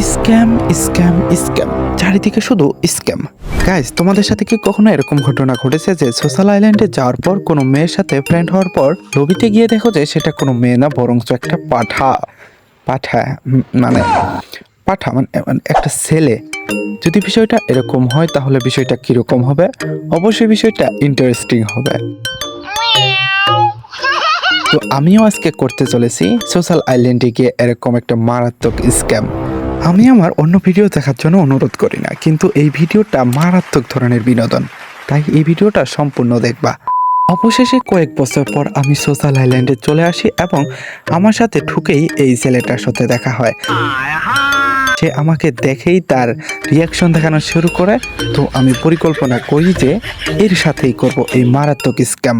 Scam scam scam. চারিদিকে শুধু scam. Guys তোমাদের সাথে কি কখনো এরকম ঘটনা ঘটেছে যে সোশ্যাল আইল্যান্ডে যাওয়ার পর কোনো মেয়ের সাথে ফ্রেন্ড হওয়ার পর লবিতে গিয়ে দেখো যে সেটা কোনো মেয়ে না বরঞ্চ একটা পাঠা। পাঠা মানে পাঠা মানে মানে একটা ছেলে। যদি বিষয়টা এরকম হয় তাহলে বিষয়টা কীরকম হবে? অবশ্যই বিষয়টা ইন্টারেস্টিং হবে। তো আমিও আজকে করতে চলেছি সোশ্যাল আইল্যান্ডে গিয়ে এরকম একটা মারাত্মক স্ক্যাম আমি আমার অন্য ভিডিও দেখার জন্য অনুরোধ করি না, কিন্তু এই ভিডিওটা মারাত্মক ধরনের বিনোদন। তাই এই ভিডিওটা সম্পূর্ণ দেখবা। অবশেষে কয়েক বছর পর আমি সোশ্যাল আইল্যান্ডে চলে আসি এবং আমার সাথে ঢুকেই এই ছেলেটার সাথে দেখা হয়। সে আমাকে দেখেই তার রিয়াকশন দেখানো শুরু করে। তো আমি পরিকল্পনা করি যে এর সাথেই করব এই মারাত্মক স্ক্যাম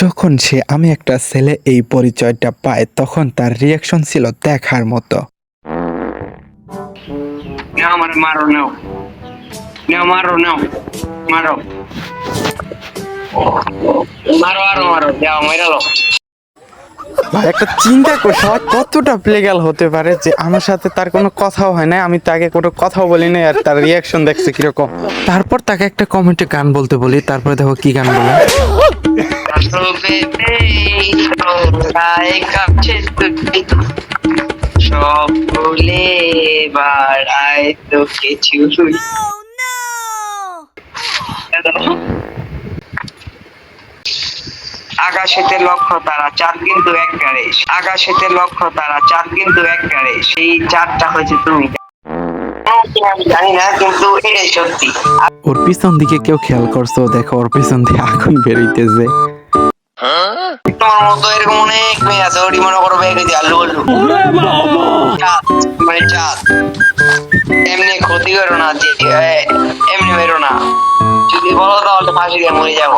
যখন সে আমি একটা ছেলে এই পরিচয়টা পায়, তখন তার রিয়াকশন ছিল দেখার মতো। নাও আমার মারো নাও নাও মারো নাও মারো মারো আরও মারো যাও মেরালো ভাই একটা চিন্তা কর সবাই কতটা প্লেগাল হতে পারে যে আমার সাথে তার কোনো কথাও হয় না আমি তাকে কোনো কথাও বলি না আর তার রিয়াকশন দেখছে কীরকম। তারপর তাকে একটা কমেন্টে গান বলতে বলি তারপরে দেখো কি গান বলে। বলে বাড়ায় তো কিছু আকাশেতে লক্ষ্য তারা চাঁদ কিন্তু এক গাড়ে। আকাশেতে লক্ষ্য তারা চাঁদ কিন্তু এক গাড়ে। সেই চাঁদটা হয়েছে তুমি। আমি জানি না কিন্তু এটাই সত্যি। ওর পিছন দিকে কেউ খেয়াল করছ দেখো ওর পিছন দিয়ে আগুন বেরোইতেছে। তোমার অনেক মেয়ে আছে মনে করো আলু আলু মানে এমনি ক্ষতি করো না এমনি বেরো না যদি বলো তাহলে ফাঁসি দিয়ে মরে যাব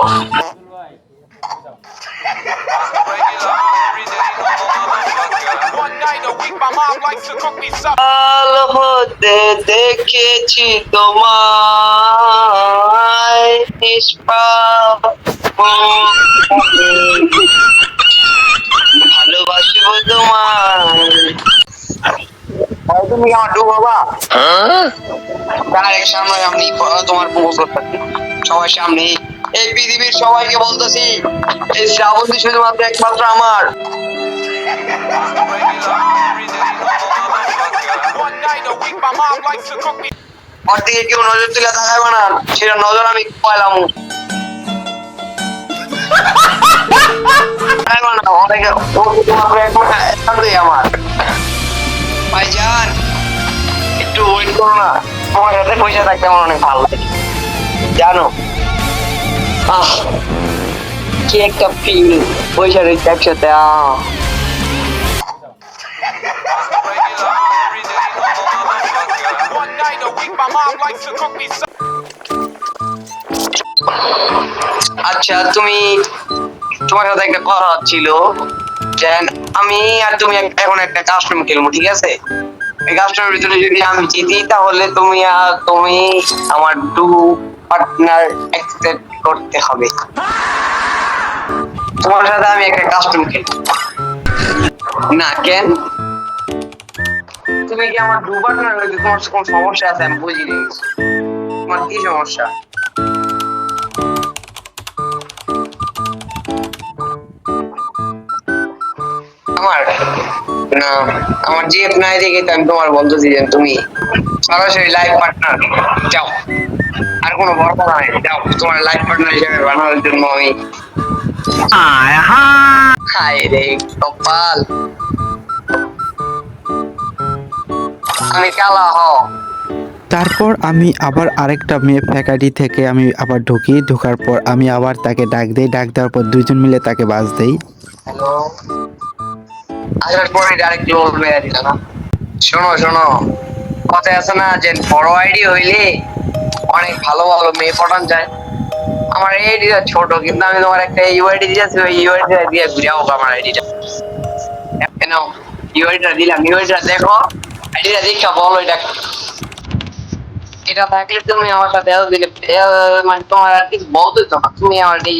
দেখেছি তোমায় নিষ্পাপ ভালোবাসবো তোমায়। তুমি আমার ডুব বাবা? ডাইরেক্ট সামনে আমি তোমার সবার সামনে। এই পৃথিবীর সবাইকে বলতেছি এই শ্রাবন্তী শুধুমাত্র একমাত্র আমার। One night a week, my mom likes to cook me. ওর দিকে কেউ নজর তুলে তাকাবে না। সেটা নজর আমি পাইলাম। আমার। ভাইজান, একটু ওয়েট করো না। তোমার সাথে পয়সা থাকতে আমার অনেক ভালো লাগে। জানো? কি একটা ফিল পয়সা রয়েছে একসাথে, আহ। আচ্ছা তুমি তোমার সাথে একটা কথা ছিল যে আমি আর তুমি এখন একটা কাস্টম খেলব, ঠিক আছে? এই কাস্টমের ভিতরে যদি আমি জিতি, তাহলে তুমি আর তুমি আমার টু পার্টনার অ্যাকসেপ্ট করতে হবে। তোমার সাথে আমি একটা কাস্টম খেলব। না, কেন? তুমি আমার টু পার্টনার হলে তোমার কোনো সমস্যা আছে? আমি বুঝি নি তোমার কি সমস্যা? আমার? না আমার জিএফ নাই দেখে আমি তোমার বন্ধু দিলাম তুমি সরাসরি লাইফ পার্টনার যাও। আর কোনো বড় কথা নাই যাও। তোমার লাইফ পার্টনার হিসেবে বানানোর জন্য আমি হায় রে কপাল। আমি কালা হ তারপর আমি আবার আরেকটা মেয়ে ফ্যাকাল্টি থেকে আমি আবার ঢুকি। ঢোকার পর আমি আবার তাকে ডাক দেই। ডাক দেওয়ার পর দুইজন মিলে তাকে বাজ দেই। হ্যালো। আসার পরে ডাইরেক্ট বলবে দিল না। শোনো শোনো। কথায় আছে না যে বড় আইডি হইলে অনেক ভালো ভালো মেয়ে পটান যায়। আমার আইডিটা ছোট কিন্তু আমি তোমার একটা ইউআইডি দিয়েছি। ওই ইউআইডিটা দিয়ে ঘুরে আমার আইডিটা কেন ইউআইডিটা দিলাম। ইউআইডিটা দেখো। বলো, এটা এটা থাকলে তুমি আমার সাথে দিলে। মানে তোমার আর কিছু না। তুমি আমার এই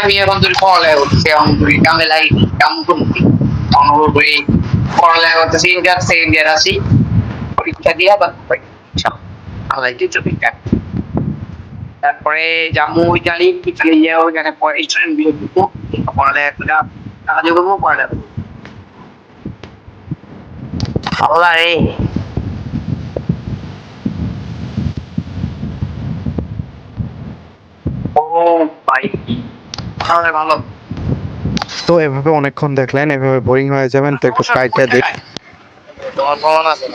আমি এখন তুই পড়ালে উঠছে এখন তুই কামে লাগি কাম করবি? অনুভব করি পড়ালেখা করতেছি ইন্টার সেকেন্ড ইয়ার আছি। পরীক্ষা দিয়া সব আলাই তারপরে জামু ইতালি গিয়ে ওইখানে পড়ালেখা করব, পড়ালেখা আল্লাহ রে ও ভালো। তো এভাবে অনেকক্ষণ দেখলেন এভাবে বোরিং হয়ে যাবেন তো একটু কাইটে দেখ। তোমার প্রমাণ আছে?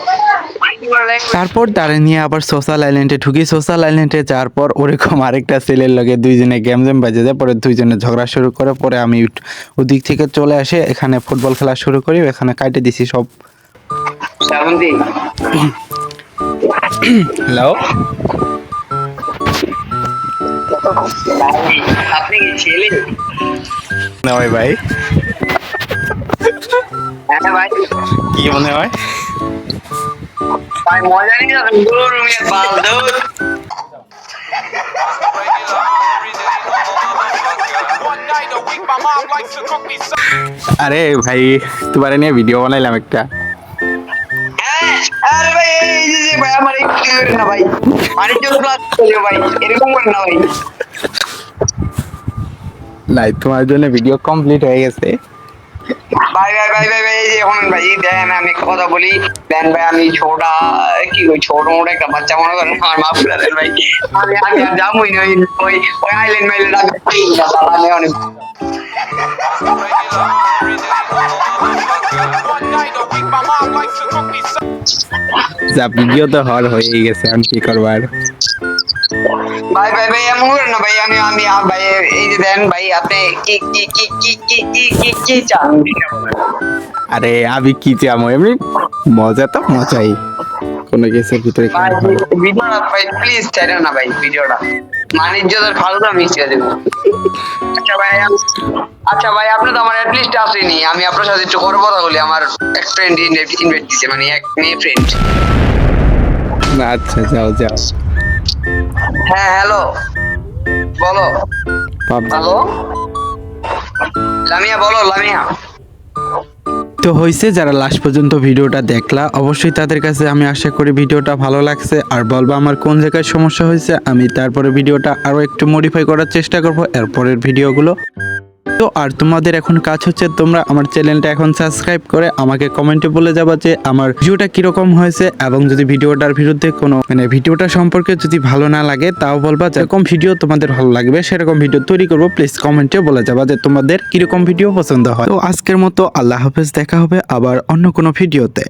তারপর তারে নিয়ে আবার সোশ্যাল আইল্যান্ডে ঢুকি। সোশ্যাল আইল্যান্ডে যাওয়ার পর ওরকম আরেকটা ছেলের লগে দুইজনে গেম জেম বাজে যায় পরে দুইজনে ঝগড়া শুরু করে পরে আমি ওদিক থেকে চলে আসে এখানে ফুটবল খেলা শুরু করি এখানে কাটে দিছি সব। শ্রাবন্তী হ্যালো? আপনি কি ছেলে? হয় ভাই হ্যাঁ ভাই। কি মনে হয়? ভাই মজা নিয়ে যাবেন দূর বাল দূর. আরে ভাই তোমার নিয়ে ভিডিও বানাইলাম একটা। ভাই করেন না ভাই বাণিজ্য ক্লাস ভাই এরকম করেন না ভাই নাই তোমার জন্য ভিডিও কমপ্লিট হয়ে গেছে ভাই ভাই ভাই ভাই ভাই এই ভাই দেন আমি কথা বলি দেন ভাই আমি ছোটা কি ওই ছোট মোটো একটা বাচ্চা মনে করেন আমার মা পুরা দেন ভাই আমি আমি আর যাবই না ওই ওই ওই আইল্যান্ড মাইল্যান্ড আমি অনেক One night a week, my mom likes to cook me. যা ভিডিও তো হর হয়ে গেছে আমি কি করবার ভাই ভাই ভাই এমন করেন না ভাই আমি আমি ভাই এই যে দেন ভাই আপনি কি কি কি কি কি কি কি কি চান? আরে আমি কি চামো? এমনি মজা তো মজাই। কোনো কিছুর ভিতরে হয়? ভিডিওটা ভাই প্লিজ ছেড়ে না ভাই ভিডিওটা। মানিজ্যদের মিশিয়ে দেবো। আচ্ছা ভাই আম- আচ্ছা ভাই আপনি তো আমার অ্যাটলিস্ট আসেনি। আমি আপনার সাথে একটু করে কথা বলি আমার এক ফ্রেন্ড ইনভাইট দিছে মানে এক মেয়ে ফ্রেন্ড না, আচ্ছা যাও যাও। হ্যাঁ হ্যালো বলো। হ্যালো। লামিয়া বলো লামিয়া। তো হয়েছে যারা লাস্ট পর্যন্ত ভিডিওটা দেখলা অবশ্যই তাদের কাছে আমি আশা করি ভিডিওটা ভালো লাগছে। আর বলব আমার কোন জায়গায় সমস্যা হয়েছে আমি তারপরে ভিডিওটা আরও একটু মডিফাই করার চেষ্টা করব এরপরের ভিডিওগুলো তো আর তোমাদের এখন কাজ হচ্ছে তোমরা আমার চ্যানেলটা এখন সাবস্ক্রাইব করে আমাকে কমেন্টে বলে যাবা যে আমার ভিডিওটা কীরকম হয়েছে এবং যদি ভিডিওটার বিরুদ্ধে কোনো মানে ভিডিওটা সম্পর্কে যদি ভালো না লাগে তাও বলবা যেরকম ভিডিও তোমাদের ভালো লাগবে সেরকম ভিডিও তৈরি করব। প্লিজ কমেন্টে বলে যাবা যে তোমাদের কীরকম ভিডিও পছন্দ হয়। তো আজকের মতো আল্লাহ হাফেজ, দেখা হবে আবার অন্য কোনো ভিডিওতে।